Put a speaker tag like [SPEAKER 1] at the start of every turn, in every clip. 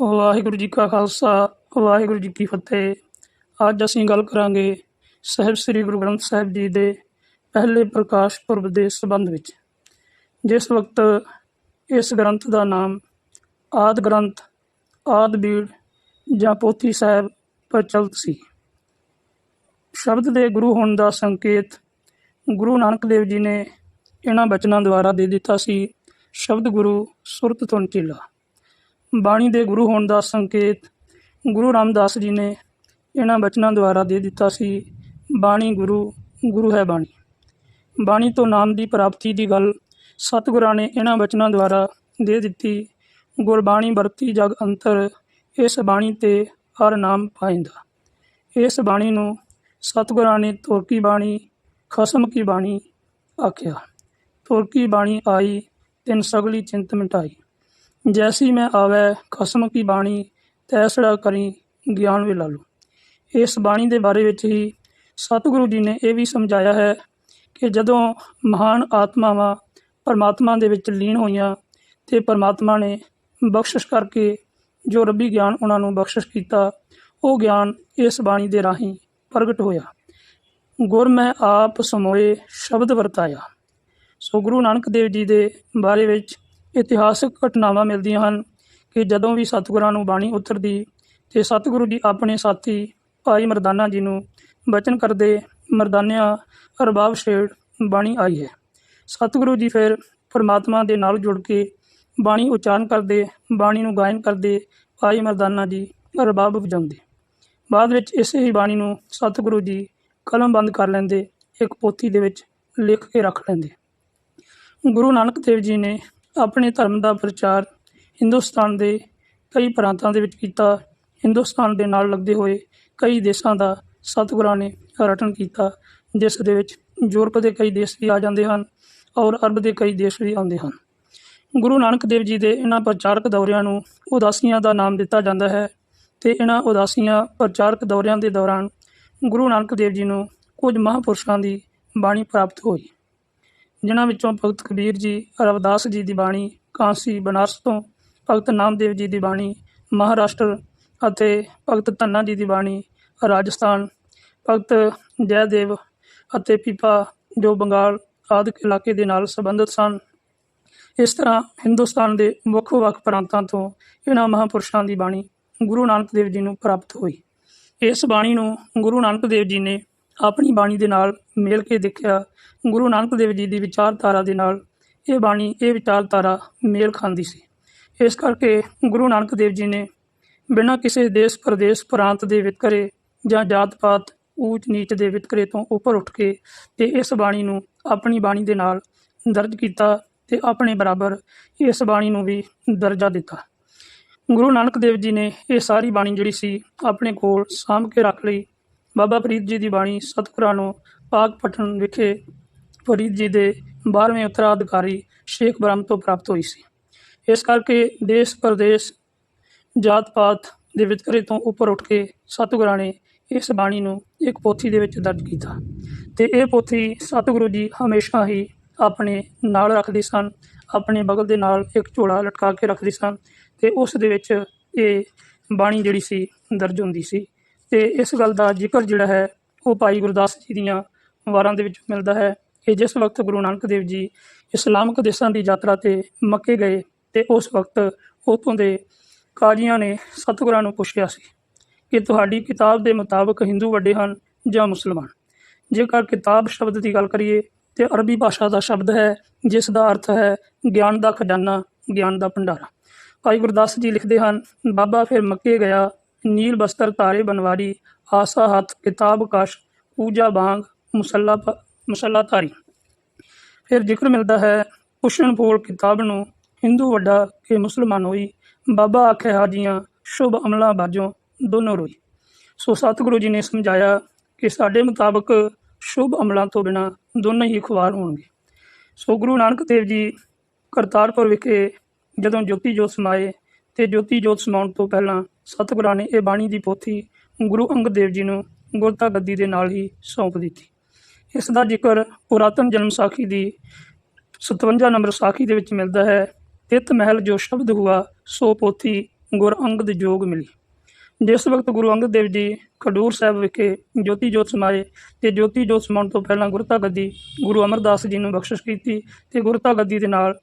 [SPEAKER 1] ਵਾਹਿਗੁਰੂ ਜੀ ਕਾ ਖਾਲਸਾ, ਵਾਹਿਗੁਰੂ ਜੀ ਕੀ ਫਤਿਹ। ਅੱਜ ਅਸੀਂ ਗੱਲ ਕਰਾਂਗੇ ਸਾਹਿਬ ਸ੍ਰੀ ਗੁਰੂ ਗ੍ਰੰਥ ਸਾਹਿਬ ਜੀ ਦੇ ਪਹਿਲੇ ਪ੍ਰਕਾਸ਼ ਪੁਰਬ ਦੇ ਸੰਬੰਧ ਵਿੱਚ, ਜਿਸ ਵਕਤ ਇਸ ਗ੍ਰੰਥ ਦਾ ਨਾਮ ਆਦ ਗ੍ਰੰਥ, ਆਦ ਬੀੜ ਜਾਂ ਪੋਥੀ ਸਾਹਿਬ ਪ੍ਰਚਲਿਤ ਸੀ। ਸ਼ਬਦ ਦੇ ਗੁਰੂ ਹੋਣ ਦਾ ਸੰਕੇਤ ਗੁਰੂ ਨਾਨਕ ਦੇਵ ਜੀ ਨੇ ਇਹਨਾਂ ਬਚਨਾਂ ਦੁਆਰਾ ਦੇ ਦਿੱਤਾ ਸੀ, ਸ਼ਬਦ ਗੁਰੂ ਸੁਰਤ ਤੋਂ ਚੇਲਾ ਬਾਣੀ ਦੇ ਗੁਰੂ ਹੋਣ ਦਾ ਸੰਕੇਤ ਗੁਰੂ ਰਾਮਦਾਸ ਜੀ ਨੇ ਇਹਨਾਂ ਬਚਨਾਂ ਦੁਆਰਾ ਦੇ ਦਿੱਤਾ ਸੀ, ਬਾਣੀ ਗੁਰੂ ਗੁਰੂ ਹੈ ਬਾਣੀ। ਬਾਣੀ ਤੋਂ ਨਾਮ ਦੀ ਪ੍ਰਾਪਤੀ ਦੀ ਗੱਲ ਸਤਿਗੁਰਾਂ ਨੇ ਇਹਨਾਂ ਬਚਨਾਂ ਦੁਆਰਾ ਦੇ ਦਿੱਤੀ। ਗੁਰਬਾਣੀ ਵਰਤੀ ਜਗ ਅੰਤਰ ਇਸ ਬਾਣੀ ਤੇ ਹਰ ਨਾਮ ਪਾਇੰਦਾ। ਇਸ ਬਾਣੀ ਨੂੰ ਸਤਿਗੁਰਾਂ ਨੇ ਤੁਰਕੀ ਬਾਣੀ, ਖਸਮ ਕੀ ਬਾਣੀ ਆਖਿਆ। ਤੁਰਕੀ ਬਾਣੀ ਆਈ, ਤਿੰਨ ਸਗਲੀ ਚਿੰਤ ਮਿਟਾਈ। ਜੈਸੀ ਮੈਂ ਆਵੈ ਖਸਮ ਕੀ ਬਾਣੀ ਤੈਸੜਾ ਕਰੀ ਗਿਆਨ ਵੇ ਲਾਲੂ ਇਸ ਬਾਣੀ ਦੇ ਬਾਰੇ ਵਿੱਚ ਹੀ ਸਤਿਗੁਰੂ ਜੀ ਨੇ ਇਹ ਵੀ ਸਮਝਾਇਆ ਹੈ ਕਿ ਜਦੋਂ ਮਹਾਨ ਆਤਮਾਵਾਂ ਪਰਮਾਤਮਾ ਦੇ ਵਿੱਚ ਲੀਨ ਹੋਈਆਂ ਤੇ ਪਰਮਾਤਮਾ ਨੇ ਬਖਸ਼ਿਸ਼ ਕਰਕੇ ਜੋ ਰੱਬੀ ਗਿਆਨ ਉਹਨਾਂ ਨੂੰ ਬਖਸ਼ਿਸ਼ ਕੀਤਾ ਉਹ ਗਿਆਨ ਇਸ ਬਾਣੀ ਦੇ ਰਾਹੀਂ ਪ੍ਰਗਟ ਹੋਇਆ ਗੁਰ ਮੈਂ ਆਪ ਸਮੋਏ ਸ਼ਬਦ ਵਰਤਾਇਆ ਸੋ ਗੁਰੂ ਨਾਨਕ ਦੇਵ ਜੀ ਦੇ ਬਾਰੇ ਵਿੱਚ ਇਤਿਹਾਸਕ ਘਟਨਾਵਾਂ ਮਿਲਦੀਆਂ ਹਨ ਕਿ ਜਦੋਂ ਵੀ ਸਤਿਗੁਰਾਂ ਨੂੰ ਬਾਣੀ ਉਤਰਦੀ ਤੇ ਸਤਿਗੁਰੂ ਜੀ ਆਪਣੇ ਸਾਥੀ ਭਾਈ ਮਰਦਾਨਾ ਜੀ ਨੂੰ ਬਚਨ ਕਰਦੇ ਮਰਦਾਨਿਆ ਅਰਬਾਬ ਸ਼ੇੜ ਬਾਣੀ ਆਈ ਹੈ। ਸਤਿਗੁਰੂ ਜੀ ਫਿਰ ਪਰਮਾਤਮਾ ਦੇ ਨਾਲ ਜੁੜ ਕੇ ਬਾਣੀ ਉਚਾਰਨ ਕਰਦੇ, ਬਾਣੀ ਨੂੰ ਗਾਇਨ ਕਰਦੇ, ਭਾਈ ਮਰਦਾਨਾ ਜੀ ਰਬਾਬ ਵਜਾਉਂਦੇ। ਬਾਅਦ ਵਿੱਚ ਇਸੇ ਹੀ ਬਾਣੀ ਨੂੰ ਸਤਿਗੁਰੂ ਜੀ ਕਲਮ ਬੰਦ ਕਰ ਲੈਂਦੇ, ਇੱਕ ਪੋਥੀ ਦੇ ਵਿੱਚ ਲਿਖ ਕੇ ਰੱਖ ਲੈਂਦੇ। ਗੁਰੂ ਨਾਨਕ ਦੇਵ ਜੀ ਨੇ ਆਪਣੇ ਧਰਮ ਦਾ ਪ੍ਰਚਾਰ ਹਿੰਦੁਸਤਾਨ ਦੇ ਕਈ ਪ੍ਰਾਂਤਾਂ ਦੇ ਵਿੱਚ ਕੀਤਾ। ਹਿੰਦੁਸਤਾਨ ਦੇ ਨਾਲ ਲੱਗਦੇ ਹੋਏ ਕਈ ਦੇਸ਼ਾਂ ਦਾ ਸਤਿਗੁਰਾਂ ਨੇ ਰਟਨ ਕੀਤਾ। ਜਿਸ ਦੇ ਵਿੱਚ ਯੂਰਪ ਦੇ ਕਈ ਦੇਸ਼ ਵੀ ਆ ਜਾਂਦੇ ਹਨ ਔਰ ਅਰਬ ਦੇ ਕਈ ਦੇਸ਼ ਵੀ ਆਉਂਦੇ ਹਨ। ਗੁਰੂ ਨਾਨਕ ਦੇਵ ਜੀ ਦੇ ਇਹਨਾਂ ਪ੍ਰਚਾਰਕ ਦੌਰਿਆਂ ਨੂੰ ਉਦਾਸੀਆਂ ਦਾ ਨਾਮ ਦਿੱਤਾ ਜਾਂਦਾ ਹੈ ਤੇ ਇਹਨਾਂ ਉਦਾਸੀਆਂ ਪ੍ਰਚਾਰਕ ਦੌਰਿਆਂ ਦੇ ਦੌਰਾਨ ਗੁਰੂ ਨਾਨਕ ਦੇਵ ਜੀ ਨੂੰ ਕੁਝ ਮਹਾਂਪੁਰਸ਼ਾਂ ਦੀ ਬਾਣੀ ਪ੍ਰਾਪਤ ਹੋਈ। ਜਿਨ੍ਹਾਂ ਵਿੱਚੋਂ ਭਗਤ ਕਬੀਰ ਜੀ, ਰਵਿਦਾਸ ਜੀ ਦੀ ਬਾਣੀ, ਕਾਂਸੀ, ਬਨਾਰਸ ਤੋਂ ਭਗਤ ਨਾਮਦੇਵ ਜੀ ਦੀ ਬਾਣੀ, ਮਹਾਰਾਸ਼ਟਰ ਅਤੇ ਭਗਤ ਧੰਨਾ ਜੀ ਦੀ ਬਾਣੀ, ਰਾਜਸਥਾਨ, ਭਗਤ ਜੈਦੇਵ ਅਤੇ ਪੀਪਾ ਜੋ ਬੰਗਾਲ ਆਦਿ ਇਲਾਕੇ ਦੇ ਨਾਲ ਸੰਬੰਧਿਤ ਸਨ। ਇਸ ਤਰ੍ਹਾਂ ਹਿੰਦੁਸਤਾਨ ਦੇ ਵੱਖ-ਵੱਖ ਪ੍ਰਾਂਤਾਂ ਤੋਂ ਇਹਨਾਂ ਮਹਾਂਪੁਰਸ਼ਾਂ ਦੀ ਬਾਣੀ ਗੁਰੂ ਨਾਨਕ ਦੇਵ ਜੀ ਨੂੰ ਪ੍ਰਾਪਤ ਹੋਈ। ਇਸ ਬਾਣੀ ਨੂੰ ਗੁਰੂ ਨਾਨਕ ਦੇਵ ਜੀ ਨੇ ਆਪਣੀ ਬਾਣੀ ਦੇ ਨਾਲ ਮੇਲ ਕੇ ਦੇਖਿਆ, ਗੁਰੂ ਨਾਨਕ ਦੇਵ ਜੀ ਦੀ ਵਿਚਾਰਧਾਰਾ ਦੇ ਨਾਲ ਇਹ ਬਾਣੀ, ਇਹ ਵਿਚਾਰਧਾਰਾ ਮੇਲ ਖਾਂਦੀ ਸੀ। ਇਸ ਕਰਕੇ ਗੁਰੂ ਨਾਨਕ ਦੇਵ ਜੀ ਨੇ ਬਿਨਾਂ ਕਿਸੇ ਦੇਸ਼ ਪ੍ਰਦੇਸ਼ ਪ੍ਰਾਂਤ ਦੇ ਵਿਤਕਰੇ ਜਾਂ ਜਾਤ-ਪਾਤ ਊਚ ਨੀਚ ਦੇ ਵਿਤਕਰੇ ਤੋਂ ਉੱਪਰ ਉੱਠ ਕੇ ਤੇ ਇਸ ਬਾਣੀ ਨੂੰ ਆਪਣੀ ਬਾਣੀ ਦੇ ਨਾਲ ਦਰਜ ਕੀਤਾ ਤੇ ਆਪਣੇ ਬਰਾਬਰ ਇਸ ਬਾਣੀ ਨੂੰ ਵੀ ਦਰਜਾ ਦਿੱਤਾ। ਗੁਰੂ ਨਾਨਕ ਦੇਵ ਜੀ ਨੇ ਇਹ ਸਾਰੀ ਬਾਣੀ ਜਿਹੜੀ ਸੀ ਆਪਣੇ ਕੋਲ ਸਾਂਭ ਕੇ ਰੱਖ ਲਈ ਬਾਬਾ ਫਰੀਦ ਜੀ ਦੀ ਬਾਣੀ ਸਤਿਗੁਰਾਂ ਨੂੰ ਪਾਕ ਪਠਣ ਵਿਖੇ ਫਰੀਦ ਜੀ ਦੇ 12ਵੇਂ ਉਤਰਾਧਿਕਾਰੀ ਸ਼ੇਖ ਬ੍ਰਹਮ ਤੋਂ ਪ੍ਰਾਪਤ ਹੋਈ ਸੀ। ਇਸ ਕਰਕੇ ਦੇਸ਼ ਪ੍ਰਦੇਸ਼ ਜਾਤ ਪਾਤ ਦੇ ਵਿਤਕਰੇ ਤੋਂ ਉੱਪਰ ਉੱਠ ਕੇ ਸਤਿਗੁਰਾਂ ਨੇ ਇਸ ਬਾਣੀ ਨੂੰ ਇੱਕ ਪੋਥੀ ਦੇ ਵਿੱਚ ਦਰਜ ਕੀਤਾ ਤੇ ਇਹ ਪੋਥੀ ਸਤਿਗੁਰੂ ਜੀ ਹਮੇਸ਼ਾ ਹੀ ਆਪਣੇ ਨਾਲ ਰੱਖਦੇ ਸਨ, ਆਪਣੇ ਬਗਲ ਦੇ ਨਾਲ ਇੱਕ ਝੋਲਾ ਲਟਕਾ ਕੇ ਰੱਖਦੇ ਸਨ ਤੇ ਉਸ ਦੇ ਵਿੱਚ ਇਹ ਬਾਣੀ ਜਿਹੜੀ ਸੀ ਦਰਜ ਹੁੰਦੀ ਸੀ। ਤੇ ਇਸ ਗੱਲ ਦਾ ਜ਼ਿਕਰ ਜਿਹੜਾ ਹੈ ਉਹ ਭਾਈ ਗੁਰਦਾਸ ਜੀ ਦੀਆਂ ਵਾਰਾਂ ਦੇ ਵਿੱਚ ਮਿਲਦਾ ਹੈ ਕਿ ਜਿਸ ਵਕਤ ਗੁਰੂ ਨਾਨਕ ਦੇਵ ਜੀ ਇਸਲਾਮਿਕ ਦੇਸ਼ਾਂ ਦੀ ਯਾਤਰਾ ਤੇ ਮੱਕੇ ਗਏ ਤੇ ਉਸ ਵਕਤ ਉਥੋਂ ਦੇ ਕਾਜ਼ੀਆਂ ਨੇ ਸਤਿਗੁਰਾਂ ਨੂੰ ਪੁੱਛਿਆ ਸੀ ਕਿ ਤੁਹਾਡੀ ਕਿਤਾਬ ਦੇ ਮੁਤਾਬਕ ਹਿੰਦੂ ਵੱਡੇ ਹਨ ਜਾਂ ਮੁਸਲਮਾਨ? ਜੇਕਰ ਕਿਤਾਬ ਸ਼ਬਦ ਦੀ ਗੱਲ ਕਰੀਏ ਤੇ ਅਰਬੀ ਭਾਸ਼ਾ ਦਾ ਸ਼ਬਦ ਹੈ, ਜਿਸ ਦਾ ਅਰਥ ਹੈ ਗਿਆਨ ਦਾ ਖਜ਼ਾਨਾ, ਗਿਆਨ ਦਾ ਭੰਡਾਰਾ। ਭਾਈ ਗੁਰਦਾਸ ਜੀ ਲਿਖਦੇ ਹਨ, ਬਾਬਾ ਫਿਰ ਮੱਕੇ ਗਿਆ ਨੀਲ ਬਸਤਰ, ਤਾਰੇ ਬਨਵਾਰੀ, ਆਸਾ ਹੱਥ, ਕਿਤਾਬ ਕਸ਼, ਪੂਜਾ ਬਾਂਗ, ਮੁਸੱਲਾ ਪ- ਧਾਰੀ। ਫਿਰ ਜ਼ਿਕਰ ਮਿਲਦਾ ਹੈ, ਪੁੱਛਣ ਫੋਲ ਕਿਤਾਬ ਨੂੰ, ਹਿੰਦੂ ਵੱਡਾ ਕਿ ਮੁਸਲਮਾਨ ਹੋਈ? ਬਾਬਾ ਆਖੇ ਹਾਜੀਆਂ ਸ਼ੁਭ ਅਮਲਾਂ ਬਾਜੋਂ ਦੋਨੋਂ ਰੋਈ। ਸੋ ਸਤਿਗੁਰੂ ਜੀ ਨੇ ਸਮਝਾਇਆ ਕਿ ਸਾਡੇ ਮੁਤਾਬਕ ਸ਼ੁਭ ਅਮਲਾਂ ਤੋਂ ਬਿਨਾ ਦੋਨੋਂ ਹੀ ਖੁਆਰ ਹੋਣਗੇ। ਸੋ ਗੁਰੂ ਨਾਨਕ ਦੇਵ ਜੀ ਕਰਤਾਰਪੁਰ ਵਿਖੇ ਜਦੋਂ ਜੋਤੀ ਜੋਤ ਸਮਾਏ ਤੇ ਜੋਤੀ ਜੋਤ ਸਮਾਉਣ ਤੋਂ ਪਹਿਲਾਂ ਸਤਿਗੁਰਾਂ ਨੇ ਇਹ ਬਾਣੀ ਦੀ ਪੋਥੀ ਗੁਰੂ ਅੰਗਦ ਦੇਵ ਜੀ ਨੂੰ ਗੁਰਤਾ ਗੱਦੀ ਦੇ ਨਾਲ ਹੀ ਸੌਂਪ ਦਿੱਤੀ। ਇਸ ਦਾ ਜ਼ਿਕਰ ਪੁਰਾਤਨ ਜਨਮ ਸਾਖੀ ਦੀ 57 ਨੰਬਰ ਸਾਖੀ ਦੇ ਵਿੱਚ ਮਿਲਦਾ ਹੈ। ਤਿਤ ਮਹਿਲ ਜੋ ਸ਼ਬਦ ਹੁਆ, ਸੋ ਪੋਥੀ ਗੁਰ ਅੰਗਦ ਜੋਗ ਮਿਲੀ। ਜਿਸ ਵਕਤ ਗੁਰੂ ਅੰਗਦ ਦੇਵ ਜੀ ਖਡੂਰ ਸਾਹਿਬ ਵਿਖੇ ਜੋਤੀ ਜੋਤ ਸਮਾਏ ਤੇ ਜੋਤੀ ਜੋਤ ਸਮਾਉਣ ਤੋਂ ਪਹਿਲਾਂ ਗੁਰਤਾ ਗੱਦੀ ਗੁਰੂ ਅਮਰਦਾਸ ਜੀ ਨੂੰ ਬਖਸ਼ਿਸ਼ ਕੀਤੀ ਤੇ ਗੁਰਤਾ ਗੱਦੀ ਦੇ ਨਾਲ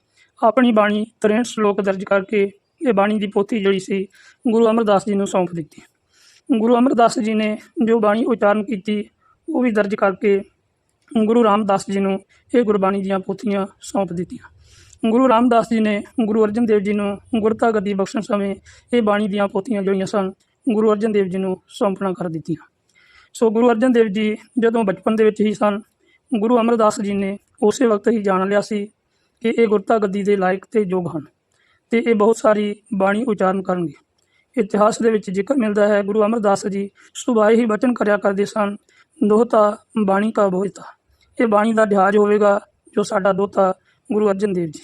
[SPEAKER 1] ਆਪਣੀ ਬਾਣੀ 63 ਸ਼ਲੋਕ ਦਰਜ ਕਰਕੇ ਇਹ ਬਾਣੀ ਦੀ ਪੋਥੀ ਜਿਹੜੀ ਸੀ, ਗੁਰੂ ਅਮਰਦਾਸ ਜੀ ਨੂੰ ਸੌਂਪ ਦਿੱਤੀ। ਗੁਰੂ ਅਮਰਦਾਸ ਜੀ ਨੇ ਜੋ ਬਾਣੀ ਉਚਾਰਨ ਕੀਤੀ, ਉਹ ਵੀ ਦਰਜ ਕਰਕੇ ਗੁਰੂ ਰਾਮਦਾਸ ਜੀ ਨੂੰ ਇਹ ਗੁਰਬਾਣੀ ਦੀਆਂ ਪੋਥੀਆਂ ਸੌਂਪ ਦਿੱਤੀਆਂ। ਗੁਰੂ ਰਾਮਦਾਸ ਜੀ ਨੇ ਗੁਰੂ ਅਰਜਨ ਦੇਵ ਜੀ ਨੂੰ ਗੁਰਤਾ ਗੱਦੀ ਬਖਸ਼ਣ ਸਮੇਂ ਇਹ ਬਾਣੀ ਦੀਆਂ ਪੋਥੀਆਂ ਜਿਹੜੀਆਂ ਸਨ, ਗੁਰੂ ਅਰਜਨ ਦੇਵ ਜੀ ਨੂੰ ਸੌਂਪਣਾ ਕਰ ਦਿੱਤੀਆਂ। ਸੋ ਗੁਰੂ ਅਰਜਨ ਦੇਵ ਜੀ ਜਦੋਂ ਬਚਪਨ ਦੇ ਵਿੱਚ ਹੀ ਸਨ, ਗੁਰੂ ਅਮਰਦਾਸ ਜੀ ਨੇ ਉਸੇ ਵਕਤ ਹੀ ਜਾਣ ਲਿਆ ਸੀ ਕਿ ਇਹ ਗੁਰਤਾ ਗੱਦੀ ਦੇ ਲਾਇਕ ਤੇ ਯੋਗ ਹਨ। ਤੇ ਇਹ ਬਹੁਤ ਸਾਰੀ ਬਾਣੀ ਉਚਾਰਨ ਕਰਨਗੇ। ਇਤਿਹਾਸ ਦੇ ਵਿੱਚ ਜ਼ਿਕਰ ਮਿਲਦਾ ਹੈ, ਗੁਰੂ ਅਮਰਦਾਸ ਜੀ ਸੁਬਾਹ ਹੀ ਬਚਨ ਕਰਿਆ ਕਰਦੇ ਸਨ, ਦੋਹਤਾ ਬਾਣੀ ਕਾ ਬੋਝਤਾ। ਇਹ ਬਾਣੀ ਦਾ ਲਿਹਾਜ਼ ਹੋਵੇਗਾ ਜੋ ਸਾਡਾ ਦੋਹਤਾ ਗੁਰੂ ਅਰਜਨ ਦੇਵ ਜੀ।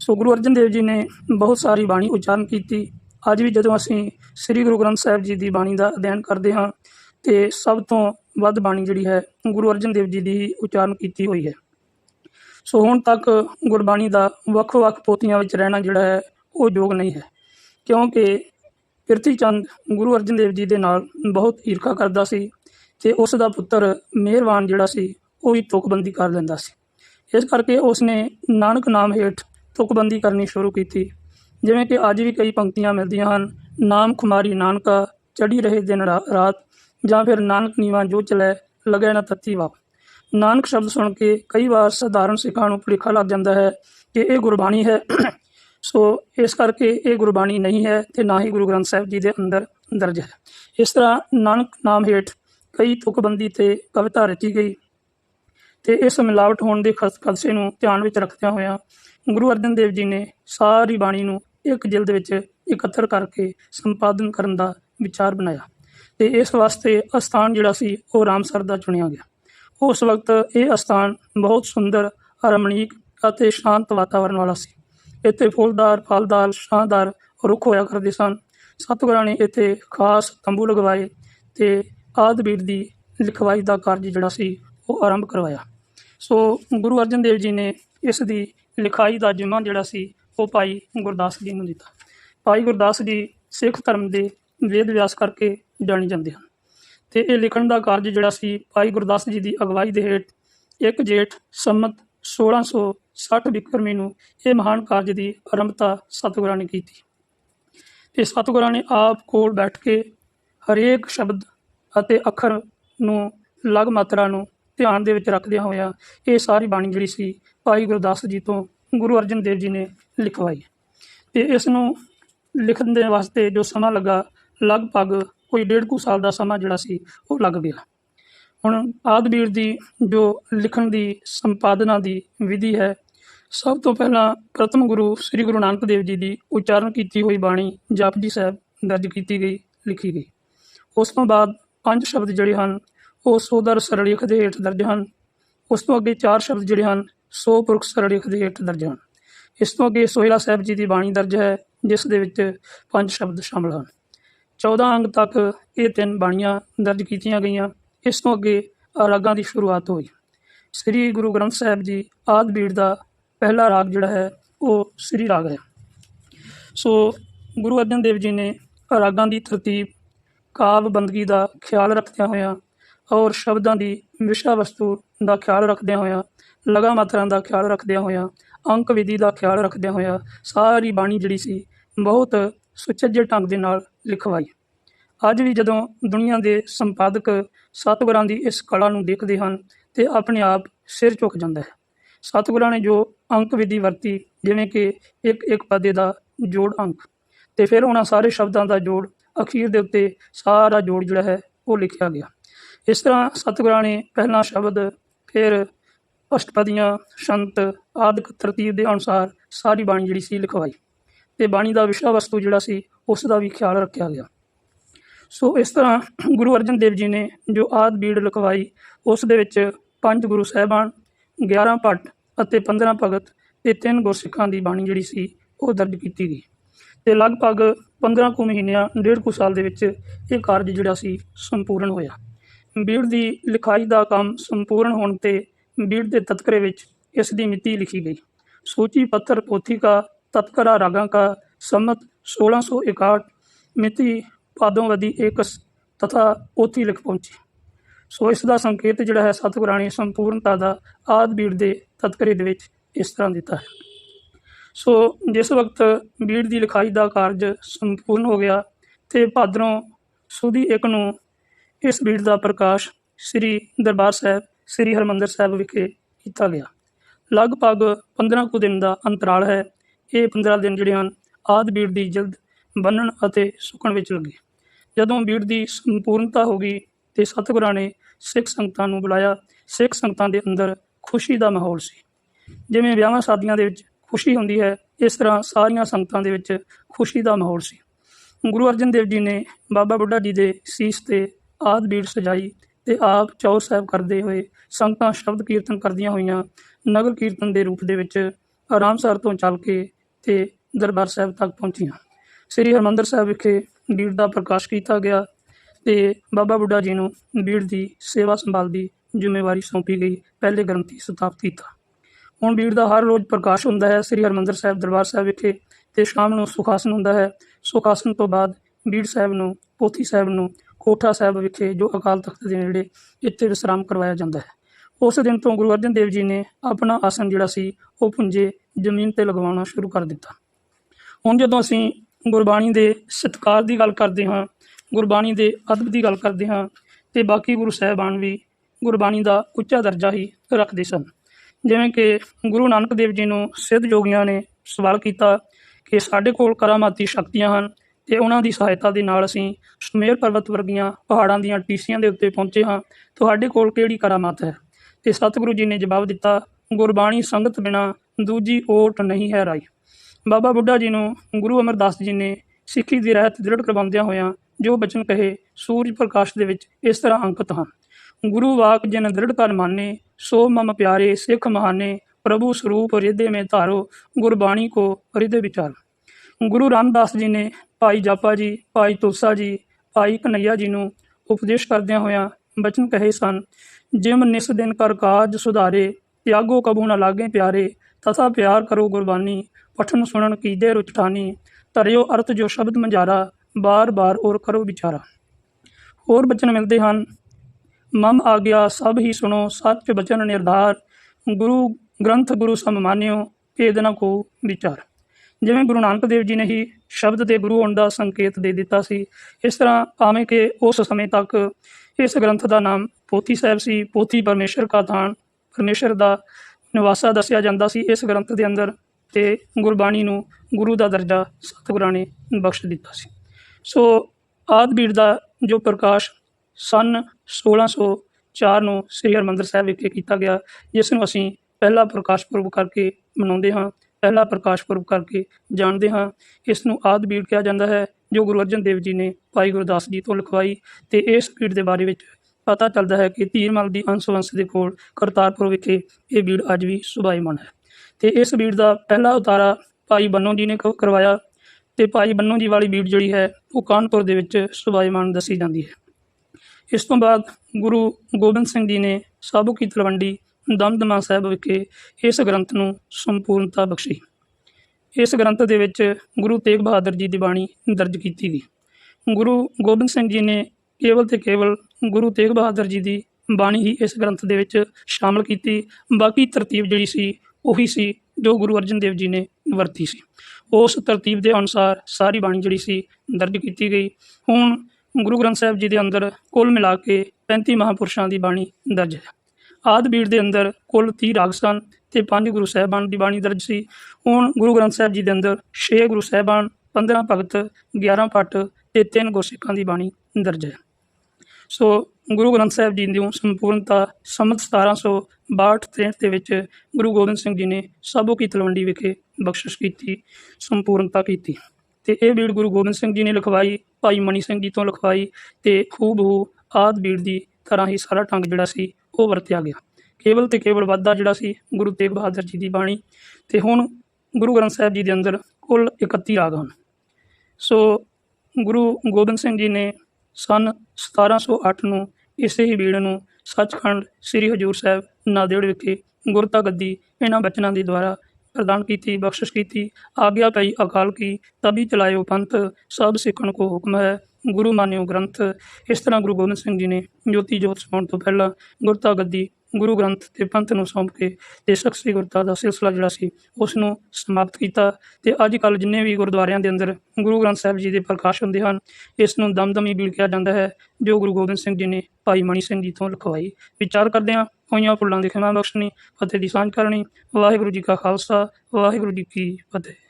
[SPEAKER 1] ਸੋ ਗੁਰੂ ਅਰਜਨ ਦੇਵ ਜੀ ਨੇ ਬਹੁਤ ਸਾਰੀ ਬਾਣੀ ਉਚਾਰਨ ਕੀਤੀ। ਅੱਜ ਵੀ ਜਦੋਂ ਅਸੀਂ ਸ੍ਰੀ ਗੁਰੂ ਗ੍ਰੰਥ ਸਾਹਿਬ ਜੀ ਦੀ ਬਾਣੀ ਦਾ ਅਧਿਐਨ ਕਰਦੇ ਹਾਂ, ਤੇ ਸਭ ਤੋਂ ਵੱਧ ਬਾਣੀ ਜਿਹੜੀ ਹੈ, ਗੁਰੂ ਅਰਜਨ ਦੇਵ ਜੀ ਦੀ ਹੀ ਉਚਾਰਨ ਕੀਤੀ ਹੋਈ ਹੈ। ਸੋ ਹੁਣ ਤੱਕ ਗੁਰਬਾਣੀ ਦਾ ਵੱਖ-ਵੱਖ ਪੋਥੀਆਂ ਵਿੱਚ ਰਹਿਣਾ ਜਿਹੜਾ ਹੈ ਉਹ ਯੋਗ ਨਹੀਂ ਹੈ। ਕਿਉਂਕਿ ਪ੍ਰਿਥੀ ਚੰਦ ਗੁਰੂ ਅਰਜਨ ਦੇਵ ਜੀ ਦੇ ਨਾਲ ਬਹੁਤ ਈਰਖਾ ਕਰਦਾ ਸੀ ਤੇ ਉਸ ਦਾ ਪੁੱਤਰ ਮਿਹਰਬਾਨ ਜਿਹੜਾ ਸੀ, ਉਹ ਵੀ ਤੁਕਬੰਦੀ ਕਰ ਲੈਂਦਾ ਸੀ। ਇਸ ਕਰਕੇ ਉਸ ਨੇ ਨਾਨਕ ਨਾਮ ਹੇਠ ਤੁਕਬੰਦੀ ਕਰਨੀ ਸ਼ੁਰੂ ਕੀਤੀ। ਜਿਵੇਂ ਕਿ ਅੱਜ ਵੀ ਕਈ ਪੰਕਤੀਆਂ ਮਿਲਦੀਆਂ ਹਨ, ਨਾਮ ਖੁਮਾਰੀ ਨਾਨਕਾ, ਚੜੀ ਰਹੇ ਦਿਨ ਰਾ- ਰਾਤ, ਜਾਂ ਫਿਰ ਨਾਨਕ ਨੀਵਾ ਜੋ ਚਲੇ, ਲਗੇ ਨਾ ਤੱਤੀ ਵਾਪ ਨਾਨਕ ਸ਼ਬਦ ਸੁਣ ਕੇ ਕਈ ਵਾਰ ਸਧਾਰਨ ਸਿੱਖਾਂ ਨੂੰ ਭੁਲੇਖਾ ਲੱਗ ਜਾਂਦਾ ਹੈ ਕਿ ਇਹ ਗੁਰਬਾਣੀ ਹੈ। ਸੋ ਇਸ ਕਰਕੇ ਇਹ ਗੁਰਬਾਣੀ ਨਹੀਂ ਹੈ ਤੇ ਨਾ ਹੀ ਗੁਰੂ ਗ੍ਰੰਥ ਸਾਹਿਬ ਜੀ ਦੇ ਅੰਦਰ ਦਰਜ ਹੈ। ਇਸ ਤਰ੍ਹਾਂ ਨਾਨਕ ਨਾਮ ਹੇਠ ਕਈ ਤੁਕਬੰਦੀ ਤੇ ਕਵਿਤਾ ਰਚੀ ਗਈ ਤੇ ਇਸ ਮਿਲਾਵਟ ਹੋਣ ਦੇ ਖਸ- ਖਦਸ਼ੇ ਨੂੰ ਧਿਆਨ ਵਿੱਚ ਰੱਖਦਿਆਂ ਹੋਇਆਂ ਗੁਰੂ ਅਰਜਨ ਦੇਵ ਜੀ ਨੇ ਸਾਰੀ ਬਾਣੀ ਨੂੰ ਇੱਕ ਜਿਲਦ ਵਿੱਚ ਇਕੱਤਰ ਕਰਕੇ ਸੰਪਾਦਨ ਕਰਨ ਦਾ ਵਿਚਾਰ ਬਣਾਇਆ ਤੇ ਇਸ ਵਾਸਤੇ ਅਸਥਾਨ ਜਿਹੜਾ ਸੀ ਉਹ ਰਾਮਸਰ ਦਾ ਚੁਣਿਆ ਗਿਆ। ਉਸ ਵਕਤ ਇਹ ਅਸਥਾਨ ਬਹੁਤ ਸੁੰਦਰ, ਰਮਣੀਕ ਅਤੇ ਸ਼ਾਂਤ ਵਾਤਾਵਰਣ ਵਾਲਾ ਸੀ। ਇੱਥੇ ਫੁੱਲਦਾਰ, ਫਲਦਾਰ ਸ਼ਾਨਦਾਰ ਰੁੱਖ ਹੋਇਆ ਕਰਦੇ ਸਨ। ਸਤਿਗੁਰਾਂ ਨੇ ਇੱਥੇ ਖਾਸ ਤੰਬੂ ਲਗਵਾਏ ਤੇ ਆਦਬੀਰ ਦੀ ਲਿਖਵਾਈ ਦਾ ਕਾਰਜ ਜਿਹੜਾ ਸੀ, ਉਹ ਆਰੰਭ ਕਰਵਾਇਆ। ਸੋ ਗੁਰੂ ਅਰਜਨ ਦੇਵ ਜੀ ਨੇ ਇਸ ਦੀ ਲਿਖਾਈ ਦਾ ਜਿੰਮਾ ਜਿਹੜਾ ਸੀ, ਉਹ ਭਾਈ ਗੁਰਦਾਸ ਜੀ ਨੂੰ ਦਿੱਤਾ। ਭਾਈ ਗੁਰਦਾਸ ਜੀ ਸਿੱਖ ਧਰਮ ਦੇ ਵੇਦ ਵਿਆਸ ਕਰਕੇ ਜਾਣੇ ਜਾਂਦੇ ਹਨ। ਤੇ ਇਹ ਲਿਖਣ ਦਾ ਕਾਰਜ ਜਿਹੜਾ ਸੀ, ਭਾਈ ਗੁਰਦਾਸ ਜੀ ਦੀ ਅਗਵਾਈ ਦੇ ਹੇਠ 1 ਜੇਠ ਸੰਮਤ 1660 ਬਿਕਰਮੀ ਨੂੰ ਇਹ ਮਹਾਨ ਕਾਰਜ ਦੀ ਆਰੰਭਤਾ ਸਤਿਗੁਰਾਂ ਨੇ ਕੀਤੀ। ਤੇ ਸਤਿਗੁਰਾਂ ਨੇ ਆਪ ਕੋਲ ਬੈਠ ਕੇ ਹਰੇਕ ਸ਼ਬਦ ਅਤੇ ਅੱਖਰ ਨੂੰ ਲਗ ਮਾਤਰਾ ਨੂੰ ਧਿਆਨ ਦੇ ਵਿੱਚ ਰੱਖਦਿਆਂ ਹੋਇਆ ਇਹ ਸਾਰੀ ਬਾਣੀ ਜਿਹੜੀ ਸੀ, ਭਾਈ ਗੁਰਦਾਸ ਜੀ ਤੋਂ ਗੁਰੂ ਅਰਜਨ ਦੇਵ ਜੀ ਨੇ ਲਿਖਵਾਈ। ਤੇ ਇਸ ਨੂੰ ਲਿਖਣ ਦੇ ਵਾਸਤੇ ਜੋ ਸਮਾਂ ਲੱਗਾ, ਲਗਭਗ ਕੋਈ ਡੇਢ ਕੁ ਸਾਲ ਦਾ ਸਮਾਂ ਜਿਹੜਾ ਸੀ, ਉਹ ਲੱਗ ਗਿਆ। ਹੁਣ ਆਦਬੀਰ ਦੀ ਜੋ ਲਿਖਣ ਦੀ ਸੰਪਾਦਨਾ ਦੀ ਵਿਧੀ ਹੈ, ਸਭ ਤੋਂ ਪਹਿਲਾਂ ਪ੍ਰਥਮ ਗੁਰੂ ਸ੍ਰੀ ਗੁਰੂ ਨਾਨਕ ਦੇਵ ਜੀ ਦੀ ਉਚਾਰਨ ਕੀਤੀ ਹੋਈ ਬਾਣੀ ਜਪਜੀ ਸਾਹਿਬ ਦਰਜ ਕੀਤੀ ਗਈ, ਲਿਖੀ ਗਈ। ਉਸ ਤੋਂ ਬਾਅਦ ਪੰਜ ਸ਼ਬਦ ਜਿਹੜੇ ਹਨ, ਉਹ ਸੋਦਰ ਸਰਲੇਖ ਦੇ ਹੇਠ ਦਰਜ ਹਨ। ਉਸ ਤੋਂ ਅੱਗੇ ਚਾਰ ਸ਼ਬਦ ਜਿਹੜੇ ਹਨ, ਸੋ ਪੁਰਖ ਸਰਲੀਖ ਦੇ ਹੇਠ ਦਰਜ ਹਨ। ਇਸ ਤੋਂ ਅੱਗੇ ਸੋਹਿਲਾ ਸਾਹਿਬ ਜੀ ਦੀ ਬਾਣੀ ਦਰਜ ਹੈ, ਜਿਸ ਦੇ ਵਿੱਚ ਪੰਜ ਸ਼ਬਦ ਸ਼ਾਮਲ ਹਨ। 14 ਅੰਗ ਤੱਕ ਇਹ ਤਿੰਨ ਬਾਣੀਆਂ ਦਰਜ ਕੀਤੀਆਂ ਗਈਆਂ। ਇਸ ਤੋਂ ਅੱਗੇ ਰਾਗਾਂ ਦੀ ਸ਼ੁਰੂਆਤ ਹੋਈ। ਸ੍ਰੀ ਗੁਰੂ ਗ੍ਰੰਥ ਸਾਹਿਬ ਜੀ ਆਦਿ ਬੀੜ ਦਾ ਪਹਿਲਾ ਰਾਗ ਜਿਹੜਾ ਹੈ, ਉਹ ਸ੍ਰੀ ਰਾਗ ਹੈ। ਸੋ ਗੁਰੂ ਅਰਜਨ ਦੇਵ ਜੀ ਨੇ ਰਾਗਾਂ ਦੀ ਤਰਤੀਬ ਕਾਵ ਬੰਦਗੀ ਦਾ ਖਿਆਲ ਰੱਖਦਿਆਂ ਹੋਇਆਂ ਔਰ ਸ਼ਬਦਾਂ ਦੀ ਵਿਸ਼ਾ ਵਸਤੂ ਦਾ ਖਿਆਲ ਰੱਖਦਿਆਂ ਹੋਇਆਂ, ਲਗਾ ਮਾਤਰਾ ਦਾ ਖਿਆਲ ਰੱਖਦਿਆਂ ਹੋਇਆਂ, ਅੰਕ ਵਿਧੀ ਦਾ ਖਿਆਲ ਰੱਖਦਿਆਂ ਹੋਇਆਂ ਸਾਰੀ ਬਾਣੀ ਜਿਹੜੀ ਸੀ ਬਹੁਤ ਸੁਚੱਜੇ ਢੰਗ ਦੇ ਨਾਲ ਲਿਖਵਾਈ। ਅੱਜ ਵੀ ਜਦੋਂ ਦੁਨੀਆ ਦੇ ਸੰਪਾਦਕ ਸਤਿਗੁਰਾਂ ਦੀ ਇਸ ਕਲਾ ਨੂੰ ਦੇਖਦੇ ਹਨ ਤੇ ਆਪਣੇ ਆਪ ਸਿਰ ਝੁਕ ਜਾਂਦਾ ਹੈ। ਸਤਿਗੁਰਾਂ ਨੇ ਜੋ ਅੰਕ ਵਿਧੀ ਵਰਤੀ, ਜਿਵੇਂ ਕਿ ਇੱਕ ਇੱਕ ਪਦੇ ਦਾ ਜੋੜ ਅੰਕ ਤੇ ਫਿਰ ਉਹਨਾਂ ਸਾਰੇ ਸ਼ਬਦਾਂ ਦਾ ਜੋੜ, ਅਖੀਰ ਦੇ ਉੱਤੇ ਸਾਰਾ ਜੋੜ ਜਿਹੜਾ ਹੈ ਉਹ ਲਿਖਿਆ ਗਿਆ। ਇਸ ਤਰ੍ਹਾਂ ਸਤਿਗੁਰਾਂ ਨੇ ਪਹਿਲਾ ਸ਼ਬਦ, ਫਿਰ ਅਸ਼ਟਪਦੀਆਂ, ਸ਼ੰਤ, ਆਦਿਕ ਤਰਤੀਬ ਦੇ ਅਨੁਸਾਰ ਸਾਰੀ ਬਾਣੀ ਜਿਹੜੀ ਸੀ ਲਿਖਵਾਈ ਤੇ ਬਾਣੀ ਦਾ ਵਿਸ਼ਾ ਵਸਤੂ ਜਿਹੜਾ ਸੀ ਉਸ ਦਾ ਵੀ ਖਿਆਲ ਰੱਖਿਆ ਗਿਆ। ਸੋ ਇਸ ਤਰ੍ਹਾਂ ਗੁਰੂ ਅਰਜਨ ਦੇਵ ਜੀ ਨੇ ਜੋ ਆਦ ਬੀੜ ਲਿਖਵਾਈ, ਉਸ ਦੇ ਵਿੱਚ ਪੰਜ ਗੁਰੂ ਸਾਹਿਬਾਨ 11 ਭੱਟ ਅਤੇ 15 ਭਗਤ ਤੇ ਤਿੰਨ ਗੁਰਸਿੱਖਾਂ ਦੀ ਬਾਣੀ ਜਿਹੜੀ ਸੀ, ਉਹ ਦਰਜ ਕੀਤੀ ਗਈ। ਤੇ ਲਗਭਗ 15 ਕੁ ਮਹੀਨਿਆਂ, ਡੇਢ ਕੁ ਸਾਲ ਦੇ ਵਿੱਚ ਇਹ ਕਾਰਜ ਜਿਹੜਾ ਸੀ, ਸੰਪੂਰਨ ਹੋਇਆ। ਬੀੜ ਦੀ ਲਿਖਾਈ ਦਾ ਕੰਮ ਸੰਪੂਰਨ ਹੋਣ ਤੇ ਬੀੜ ਦੇ ਤਤਕਰੇ ਵਿੱਚ ਇਸ ਦੀ ਮਿਤੀ ਲਿਖੀ ਗਈ। ਸੂਚੀ ਪੱਤਰ ਪੋਥੀ ਕਾ ਤਤਕਰਾ ਰਾਗਾਂ ਕਾ ਸੰਮਤ 1661 ਮਿਤੀ ਪਾਦੋਵਦੀ ਏਕਸ ਤਥਾ ਪੋਥੀ ਲਿਖ ਪਹੁੰਚੀ। ਸੋ ਇਸ ਦਾ ਸੰਕੇਤ ਜਿਹੜਾ ਹੈ ਸਤਿਗੁਰਾਣੀ ਸੰਪੂਰਨਤਾ ਦਾ ਆਦ ਬੀੜ ਦੇ ਤਤਕਰੇ ਦੇ ਵਿੱਚ ਇਸ ਤਰ੍ਹਾਂ ਦਿੱਤਾ ਹੈ। ਸੋ ਜਿਸ ਵਕਤ ਬੀੜ ਦੀ ਲਿਖਾਈ ਦਾ ਕਾਰਜ ਸੰਪੂਰਨ ਹੋ ਗਿਆ ਤੇ ਭਾਦਰੋਂ ਸੁਦੀ ਇੱਕ ਨੂੰ ਇਸ ਬੀੜ ਦਾ ਪ੍ਰਕਾਸ਼ ਸ੍ਰੀ ਦਰਬਾਰ ਸਾਹਿਬ, ਸ੍ਰੀ ਹਰਮੰਦਰ ਸਾਹਿਬ ਵਿਖੇ ਕੀਤਾ ਗਿਆ। ਲਗਭਗ 15 ਕੁ ਦਿਨ ਦਾ ਅੰਤਰਾਲ ਹੈ। ਇਹ 15 ਦਿਨ ਜਿਹੜੇ ਹਨ, ਆਦ ਬੀੜ ਦੀ ਜਲਦ ਬੰਨਣ ਅਤੇ ਸੁੱਕਣ ਵਿੱਚ ਲੱਗੇ। ਜਦੋਂ ਬੀੜ ਦੀ ਸੰਪੂਰਨਤਾ ਹੋ ਗਈ ਤੇ ਸਤਿਗੁਰਾਂ ਨੇ ਸਿੱਖ ਸੰਗਤਾਂ ਨੂੰ ਬੁਲਾਇਆ, ਸਿੱਖ ਸੰਗਤਾਂ ਦੇ ਅੰਦਰ ਖੁਸ਼ੀ ਦਾ ਮਾਹੌਲ ਸੀ। ਜਿਵੇਂ ਵਿਆਹਾਂ ਸ਼ਾਦੀਆਂ ਦੇ ਵਿੱਚ ਖੁਸ਼ੀ ਹੁੰਦੀ ਹੈ, ਇਸ ਤਰ੍ਹਾਂ ਸਾਰੀਆਂ ਸੰਗਤਾਂ ਦੇ ਵਿੱਚ ਖੁਸ਼ੀ ਦਾ ਮਾਹੌਲ ਸੀ। ਗੁਰੂ ਅਰਜਨ ਦੇਵ ਜੀ ਨੇ ਬਾਬਾ ਬੁੱਢਾ ਜੀ ਦੇ ਸੀਸ ਤੇ ਆਦ ਬੀੜ ਸਜਾਈ ਤੇ ਆਪ ਚੌਰ ਸਾਹਿਬ ਕਰਦੇ ਹੋਏ ਸੰਗਤਾਂ ਸ਼ਬਦ ਕੀਰਤਨ ਕਰਦੀਆਂ ਹੋਈਆਂ, ਨਗਰ ਕੀਰਤਨ ਦੇ ਰੂਪ ਦੇ ਵਿੱਚ ਆਰਾਮਸਰ ਤੋਂ ਚੱਲ ਕੇ ਤੇ ਦਰਬਾਰ ਸਾਹਿਬ ਤੱਕ ਪਹੁੰਚੀਆਂ। ਸ੍ਰੀ ਹਰਮੰਦਰ ਸਾਹਿਬ ਵਿਖੇ ਬੀੜ ਦਾ ਪ੍ਰਕਾਸ਼ ਕੀਤਾ ਗਿਆ ਤੇ ਬਾਬਾ ਬੁੱਢਾ ਜੀ ਨੂੰ ਬੀੜ ਦੀ ਸੇਵਾ ਸੰਭਾਲ ਦੀ ਜ਼ਿੰਮੇਵਾਰੀ ਸੌਂਪੀ ਗਈ, ਪਹਿਲੇ ਗ੍ਰੰਥੀ ਸਥਾਪਿਤ ਕੀਤਾ। ਹੁਣ ਬੀੜ ਦਾ ਹਰ ਰੋਜ਼ ਪ੍ਰਕਾਸ਼ ਹੁੰਦਾ ਹੈ, ਸ੍ਰੀ ਹਰਮੰਦਰ ਸਾਹਿਬ ਦਰਬਾਰ ਸਾਹਿਬ ਵਿਖੇ ਤੇ ਸ਼ਾਮ ਨੂੰ ਸੁਖਾਸਨ ਹੁੰਦਾ ਹੈ। ਸੁਖਾਸਨ ਤੋਂ ਬਾਅਦ ਬੀੜ ਸਾਹਿਬ ਨੂੰ, ਪੋਥੀ ਸਾਹਿਬ ਨੂੰ, ਕੋਠਾ ਸਾਹਿਬ ਵਿਖੇ ਜੋ ਅਕਾਲ ਤਖਤ ਦੇ ਨੇੜੇ ਇੱਥੇ ਵਿਸਰਾਮ ਕਰਵਾਇਆ ਜਾਂਦਾ ਹੈ। ਉਸ ਦਿਨ ਤੋਂ ਗੁਰੂ ਅਰਜਨ ਦੇਵ ਜੀ ਨੇ ਆਪਣਾ ਆਸਨ ਜਿਹੜਾ ਸੀ, ਉਹ ਪੁੰਜੇ ਜ਼ਮੀਨ ਤੇ ਲਗਵਾਉਣਾ ਸ਼ੁਰੂ ਕਰ ਦਿੱਤਾ। ਹੁਣ ਜਦੋਂ ਅਸੀਂ ਗੁਰਬਾਣੀ ਦੇ ਸਤਿਕਾਰ ਦੀ ਗੱਲ ਕਰਦੇ ਹਾਂ, ਗੁਰਬਾਣੀ ਦੇ ਅਦਬ ਦੀ ਗੱਲ ਕਰਦੇ ਹਾਂ ਤੇ ਬਾਕੀ ਗੁਰੂ ਸਾਹਿਬਾਨ ਵੀ ਗੁਰਬਾਣੀ ਦਾ ਉੱਚਾ ਦਰਜਾ ਹੀ ਰੱਖਦੇ ਸਨ। ਜਿਵੇਂ ਕਿ ਗੁਰੂ ਨਾਨਕ ਦੇਵ ਜੀ ਨੂੰ ਸਿੱਧ ਯੋਗੀਆਂ ਨੇ ਸਵਾਲ ਕੀਤਾ ਕਿ ਸਾਡੇ ਕੋਲ ਕਰਾਮਾਤੀ ਸ਼ਕਤੀਆਂ ਹਨ ਤੇ ਉਹਨਾਂ ਦੀ ਸਹਾਇਤਾ ਦੇ ਨਾਲ ਅਸੀਂ ਸੁਮੇਰ ਪਰਬਤ ਵਰਗੀਆਂ ਪਹਾੜਾਂ ਦੀਆਂ ਟੀਸੀਆਂ ਦੇ ਉੱਤੇ ਪਹੁੰਚੇ ਹਾਂ। ਤੁਹਾਡੇ ਕੋਲ ਕਿਹੜੀ ਕਰਾਮਾਤ ਹੈ? ਤੇ ਸਤਿਗੁਰੂ ਜੀ ਨੇ ਜਵਾਬ ਦਿੱਤਾ, ਗੁਰਬਾਣੀ ਸੰਗਤ ਬਿਨਾ ਦੂਜੀ ਓਟ ਨਹੀਂ ਹੈ ਰਾਈ। ਬਾਬਾ ਬੁੱਢਾ ਜੀ ਨੂੰ ਗੁਰੂ ਅਮਰਦਾਸ ਜੀ ਨੇ ਸਿੱਖੀ ਦੀ ਰਹਿਤ ਦ੍ਰਿੜ ਕਰਵਾਉਂਦਿਆਂ ਹੋਇਆਂ ਜੋ ਬਚਨ ਕਹੇ, ਸੂਰਜ ਪ੍ਰਕਾਸ਼ ਦੇ ਵਿੱਚ ਇਸ ਤਰ੍ਹਾਂ ਅੰਕਿਤ ਹਨ। ਗੁਰੂ ਵਾਕ ਜਿਨ ਦ੍ਰਿੜ ਕਰ ਮਾਨੇ, ਸੋ ਮਮ ਪਿਆਰੇ ਸਿੱਖ ਮਹਾਨੇ, ਪ੍ਰਭੂ ਸਰੂਪ ਰਿਦੇ ਮੇ ਧਾਰੋ, ਗੁਰਬਾਣੀ ਕੋ ਰਿਦੇ ਵਿਚਾਰ। ਗੁਰੂ ਰਾਮਦਾਸ ਜੀ ਨੇ ਭਾਈ ਜਾਪਾ ਜੀ, ਭਾਈ ਤੁਲਸਾ ਜੀ, ਭਾਈ ਕਨਈਆ ਜੀ ਨੂੰ ਉਪਦੇਸ਼ ਕਰਦਿਆਂ ਹੋਇਆਂ ਬਚਨ ਕਹੇ ਸਨ, ਜਿਮ ਨਿਸ ਦਿਨ ਕਰ ਕਾਜ ਸੁਧਾਰੇ, ਤਿਆਗੋ ਕਬੂ ਨ ਲਾਗੇ ਪਿਆਰੇ, ਤਥਾ ਪਿਆਰ ਕਰੋ ਗੁਰਬਾਣੀ ਪਠਨ ਸੁਣਨ ਕੀਦੇ ਰੁਚਠਾਨੀ, ਧਰਿਓ ਅਰਥ ਜੋ ਸ਼ਬਦ ਮੰਜਾਰਾ, ਬਾਰ ਬਾਰ ਔਰ ਕਰੋ ਵਿਚਾਰਾ। ਹੋਰ ਬਚਨ ਮਿਲਦੇ ਹਨ, ਮਮ ਆਗਿਆ ਸਭ ਹੀ ਸੁਣੋ, ਸੱਚ ਬਚਨ ਨਿਰਧਾਰ, ਗੁਰੂ ਗ੍ਰੰਥ ਗੁਰੂ ਸਮਾਨਿਓ ਭੇਦ ਨ ਕੋ ਵਿਚਾਰ। ਜਿਵੇਂ ਗੁਰੂ ਨਾਨਕ ਦੇਵ ਜੀ ਨੇ ਹੀ ਸ਼ਬਦ ਦੇ ਗੁਰੂ ਹੋਣ ਦਾ ਸੰਕੇਤ ਦੇ ਦਿੱਤਾ ਸੀ, ਇਸ ਤਰ੍ਹਾਂ ਭਾਵੇਂ ਕਿ ਉਸ ਸਮੇਂ ਤੱਕ ਇਸ ਗ੍ਰੰਥ ਦਾ ਨਾਮ ਪੋਥੀ ਸਾਹਿਬ ਸੀ, ਪੋਥੀ ਪਰਮੇਸ਼ਰ ਕਾ ਥਾਨ, ਪਰਮੇਸ਼ਰ ਦਾ ਨਿਵਾਸਾ ਦੱਸਿਆ ਜਾਂਦਾ ਸੀ, ਇਸ ਗ੍ਰੰਥ ਦੇ ਅੰਦਰ ਤੇ ਗੁਰਬਾਣੀ ਨੂੰ ਗੁਰੂ ਦਾ ਦਰਜਾ ਸਤਿਗੁਰਾਂ ਨੇ ਬਖਸ਼ ਦਿੱਤਾ ਸੀ। ਸੋ ਆਦ ਬੀੜ ਦਾ ਜੋ ਪ੍ਰਕਾਸ਼ ਸਨ 1604 ਨੂੰ ਸ੍ਰੀ ਹਰਿਮੰਦਰ ਸਾਹਿਬ ਵਿਖੇ ਕੀਤਾ ਗਿਆ, ਜਿਸ ਨੂੰ ਅਸੀਂ ਪਹਿਲਾ ਪ੍ਰਕਾਸ਼ ਪੁਰਬ ਕਰਕੇ ਮਨਾਉਂਦੇ ਹਾਂ, ਪਹਿਲਾ ਪ੍ਰਕਾਸ਼ ਪੁਰਬ ਕਰਕੇ ਜਾਣਦੇ ਹਾਂ। ਇਸ ਨੂੰ ਆਦ ਬੀੜ ਕਿਹਾ ਜਾਂਦਾ ਹੈ, ਜੋ ਗੁਰੂ ਅਰਜਨ ਦੇਵ ਜੀ ਨੇ ਭਾਈ ਗੁਰਦਾਸ ਜੀ ਤੋਂ ਲਿਖਵਾਈ ਤੇ ਇਸ ਬੀੜ ਦੇ ਬਾਰੇ ਵਿੱਚ ਪਤਾ ਚੱਲਦਾ ਹੈ ਕਿ ਧੀਰਮਲ ਦੀ ਅੰਸ਼ ਵੰਸ਼ ਦੇ ਕੋਲ ਕਰਤਾਰਪੁਰ ਵਿਖੇ ਇਹ ਬੀੜ ਅੱਜ ਵੀ ਸੁਭਾਈਮਾਨ ਹੈ। ਤੇ ਇਸ ਬੀੜ ਦਾ ਪਹਿਲਾ ਉਤਾਰਾ ਭਾਈ ਬੰਨੋ ਜੀ ਨੇ ਕ- ਕਰਵਾਇਆ ਤੇ ਭਾਈ ਬੰਨੋ ਜੀ ਵਾਲੀ ਬੀੜ ਜਿਹੜੀ ਹੈ, ਉਹ ਕਾਨਪੁਰ ਦੇ ਵਿੱਚ ਸੁਭਾਈਮਾਨ ਦੱਸੀ ਜਾਂਦੀ ਹੈ। ਇਸ ਤੋਂ ਬਾਅਦ ਗੁਰੂ ਗੋਬਿੰਦ ਸਿੰਘ ਜੀ ਨੇ ਸਾਬੂ ਕੀ ਤਲਵੰਡੀ ਦਮਦਮਾ ਸਾਹਿਬ ਵਿਖੇ ਇਸ ਗ੍ਰੰਥ ਨੂੰ ਸੰਪੂਰਨਤਾ ਬਖਸ਼ੀ। ਇਸ ਗ੍ਰੰਥ ਦੇ ਵਿੱਚ ਗੁਰੂ ਤੇਗ ਬਹਾਦਰ ਜੀ ਦੀ ਬਾਣੀ ਦਰਜ ਕੀਤੀ ਗਈ। ਗੁਰੂ ਗੋਬਿੰਦ ਸਿੰਘ ਜੀ ਨੇ ਕੇਵਲ ਤੇ ਕੇਵਲ ਗੁਰੂ ਤੇਗ ਬਹਾਦਰ ਜੀ ਦੀ ਬਾਣੀ ਹੀ ਇਸ ਗ੍ਰੰਥ ਦੇ ਵਿੱਚ ਸ਼ਾਮਲ ਕੀਤੀ। ਬਾਕੀ ਤਰਤੀਬ ਜਿਹੜੀ ਸੀ ਉਹੀ ਸੀ ਜੋ ਗੁਰੂ ਅਰਜਨ ਦੇਵ ਜੀ ਨੇ ਵਰਤੀ ਸੀ। ਉਸ ਤਰਤੀਬ ਦੇ ਅਨੁਸਾਰ ਸਾਰੀ ਬਾਣੀ ਜਿਹੜੀ ਸੀ ਦਰਜ ਕੀਤੀ ਗਈ। ਹੁਣ ਗੁਰੂ ਗ੍ਰੰਥ ਸਾਹਿਬ ਜੀ ਦੇ ਅੰਦਰ ਕੁੱਲ ਮਿਲਾ ਕੇ 35 ਮਹਾਪੁਰਸ਼ਾਂ ਦੀ ਬਾਣੀ ਦਰਜ ਹੈ। ਆਦ ਬੀੜ ਦੇ ਅੰਦਰ ਕੁੱਲ 30 ਰਾਗ ਸਨ ਤੇ ਪੰਜ ਗੁਰੂ ਸਾਹਿਬਾਨ ਦੀ ਬਾਣੀ ਦਰਜ ਸੀ। ਹੁਣ ਗੁਰੂ ਗ੍ਰੰਥ ਸਾਹਿਬ ਜੀ ਦੇ ਅੰਦਰ 6 ਗੁਰੂ ਸਾਹਿਬਾਨ 15 ਭਗਤ 11 ਭੱਟ ਤੇ 3 ਗੁਰਸਿੱਖਾਂ ਦੀ ਬਾਣੀ ਦਰਜ ਹੈ। ਸੋ ਗੁਰੂ ਗ੍ਰੰਥ ਸਾਹਿਬ ਜੀ ਦੀ ਸੰਪੂਰਨਤਾ ਸੰਮਤ 1762 63 ਦੇ ਵਿੱਚ ਗੁਰੂ ਗੋਬਿੰਦ ਸਿੰਘ ਜੀ ਨੇ ਸਾਬੋ ਕੀ ਤਲਵੰਡੀ ਵਿਖੇ ਬਖਸ਼ਿਸ਼ ਕੀਤੀ, ਸੰਪੂਰਨਤਾ ਕੀਤੀ। ਤੇ ਇਹ ਬੀੜ ਗੁਰੂ ਗੋਬਿੰਦ ਸਿੰਘ ਜੀ ਨੇ ਲਿਖਵਾਈ, ਭਾਈ ਮਨੀ ਸਿੰਘ ਜੀ ਤੋਂ ਲਿਖਵਾਈ ਤੇ ਖੂਬਹੂ ਆਦ ਬੀੜ ਦੀ ਤਰ੍ਹਾਂ ਹੀ ਸਾਰਾ ਢੰਗ ਜਿਹੜਾ ਸੀ ਉਹ ਵਰਤਿਆ ਗਿਆ। ਕੇਵਲ ਤੇ ਕੇਵਲ ਵਾਧਾ ਜਿਹੜਾ ਸੀ ਗੁਰੂ ਤੇਗ ਬਹਾਦਰ ਜੀ ਦੀ ਬਾਣੀ ਤੇ ਹੁਣ ਗੁਰੂ ਗ੍ਰੰਥ ਸਾਹਿਬ ਜੀ ਦੇ ਅੰਦਰ ਕੁੱਲ 31 ਰਾਗ ਹਨ। ਸੋ ਗੁਰੂ ਗੋਬਿੰਦ ਸਿੰਘ ਜੀ ਨੇ ਸਨ। 1708 ਨੂੰ ਇਸੇ ਹੀ ਬੀੜ ਨੂੰ ਸੱਚਖੰਡ ਸ੍ਰੀ ਹਜੂਰ ਸਾਹਿਬ ਨਾਂਦੇੜ ਵਿਖੇ ਗੁਰਤਾ ਗੱਦੀ ਇਹਨਾਂ ਬਚਨਾਂ ਦੇ ਦੁਆਰਾ ਪ੍ਰਦਾਨ ਕੀਤੀ, ਬਖਸ਼ਿਸ਼ ਕੀਤੀ। ਆਗਿਆ ਪਈ ਅਕਾਲ ਕੀ ਤਬੀ ਚਲਾਇਓ ਪੰਥ, ਸਭ ਸਿੱਖਣ ਕੋ ਹੁਕਮ ਹੈ। ਗੁਰੂ ਮਾਨਿਓ ਗ੍ਰੰਥ। ਇਸ ਤਰ੍ਹਾਂ ਗੁਰੂ ਗੋਬਿੰਦ ਸਿੰਘ ਜੀ ਨੇ ਜੋਤੀ ਜੋਤ ਸਮਾਉਣ ਤੋਂ ਪਹਿਲਾਂ ਗੁਰਤਾ ਗੱਦੀ ਗੁਰੂ ਗ੍ਰੰਥ ਤੇ ਪੰਥ ਨੂੰ ਸੌਂਪ ਕੇ ਤੇ ਸ਼ਖਸੀ ਗੁਰਤਾ ਦਾ ਸਿਲਸਿਲਾ ਜਿਹੜਾ ਸੀ ਉਸ ਨੂੰ ਸਮਾਪਤ ਕੀਤਾ ਤੇ ਅੱਜ ਕੱਲ ਜਿੰਨੇ ਵੀ ਗੁਰਦੁਆਰਿਆਂ ਦੇ ਅੰਦਰ ਗੁਰੂ ਗ੍ਰੰਥ ਸਾਹਿਬ ਜੀ ਦੇ ਪ੍ਰਕਾਸ਼ ਹੁੰਦੇ ਹਨ, ਇਸ ਨੂੰ ਦਮਦਮੀ ਬੀੜ ਕਿਹਾ ਜਾਂਦਾ ਹੈ, ਜੋ ਗੁਰੂ ਗੋਬਿੰਦ ਸਿੰਘ ਜੀ ਨੇ ਭਾਈ ਮਣੀ ਸਿੰਘ ਜੀ ਤੋਂ ਲਿਖਵਾਈ। ਵਿਚਾਰ ਕਰਦੇ ਹਾਂ ਹੋਈਆਂ ਫੁੱਲਾਂ ਦੀ ਖਿਮਾ ਬਖਸ਼ਣੀ, ਫਤਿਹ ਦੀ ਸਾਂਝ ਕਰਨੀ, ਵਾਹਿਗੁਰੂ ਜੀ ਕਾ ਖਾਲਸਾ, ਵਾਹਿਗੁਰੂ ਜੀ ਕੀ ਫਤਿਹ।